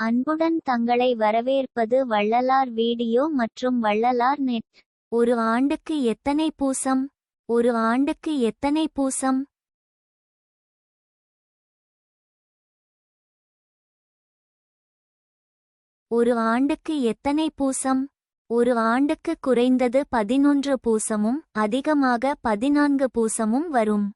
அன்புடன் தங்களை வரவேற்பது வள்ளலார் வீடியோ மற்றும் வள்ளலார் நெட் ஒரு ஆண்டுக்கு எத்தனை பூசம்? ஒரு ஆண்டுக்கு எத்தனை பூசம்? ஒரு ஆண்டுக்கு எத்தனை பூசம்? ஒரு ஆண்டுக்கு குறைந்தது பதினொன்று பூசமும் அதிகமாக பதினான்கு பூசமும் வரும்.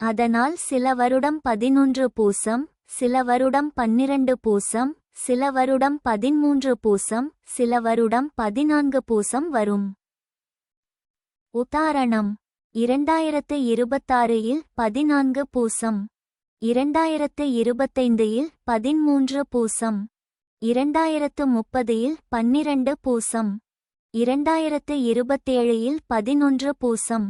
அதனால் சில வருடம் பதினொன்று பூசம் சில வருடம் பன்னிரண்டு பூசம் சில வருடம் பதிமூன்று பூசம் சில வருடம் பதினான்கு பூசம் வரும். உதாரணம் இரண்டாயிரத்து இருபத்தாறு இல் பதினான்கு பூசம் இரண்டாயிரத்து இருபத்தைந்து இல் பதிமூன்று பூசம் இரண்டாயிரத்து முப்பது இல் பன்னிரண்டு பூசம் இரண்டாயிரத்து இருபத்தேழு இல் பதினொன்று பூசம்.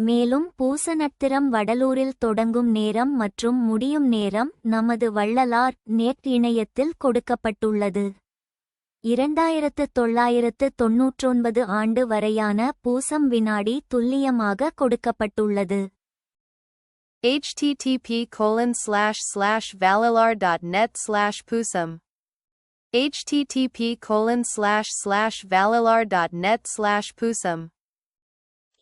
மேலும் பூச நட்சத்திரம் வடலூரில் தொடங்கும் நேரம் மற்றும் முடியும் நேரம் நமது வள்ளலார் நேட் இணையத்தில் கொடுக்கப்பட்டுள்ளது. இரண்டாயிரத்து தொள்ளாயிரத்து தொன்னூற்றொன்பது ஆண்டு வரையான பூசம் வினாடி துல்லியமாக கொடுக்கப்பட்டுள்ளது. Http colon slash slash valalar.net slash pusam http colon slash slash net slash pusam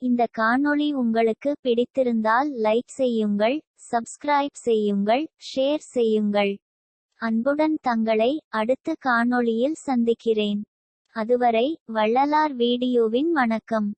இந்த காணொளி உங்களுக்கு பிடித்திருந்தால் லைக் செய்யுங்கள் சப்ஸ்கிரைப் செய்யுங்கள் ஷேர் செய்யுங்கள். அன்புடன் தங்களை அடுத்த காணொளியில் சந்திக்கிறேன். அதுவரை வள்ளலார் வீடியோவின் வணக்கம்.